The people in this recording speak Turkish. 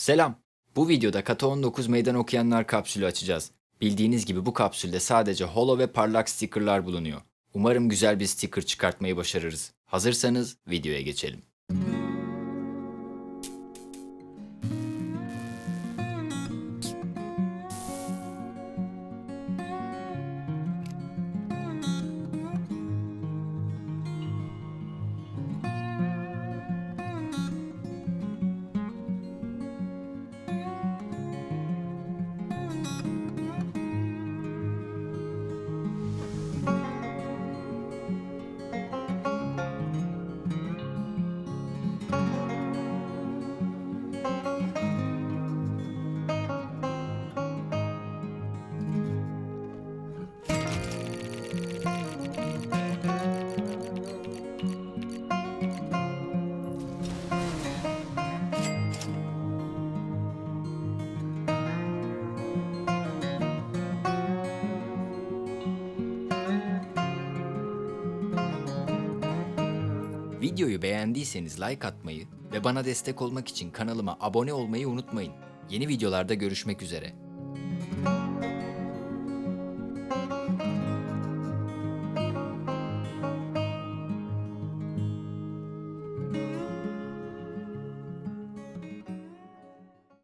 Selam. Bu videoda Kata 19 meydan okuyanlar kapsülü açacağız. Bildiğiniz gibi bu kapsülde sadece holo ve parlak stickerlar bulunuyor. Umarım güzel bir sticker çıkartmayı başarırız. Hazırsanız videoya geçelim. Videoyu beğendiyseniz like atmayı ve bana destek olmak için kanalıma abone olmayı unutmayın. Yeni videolarda görüşmek üzere.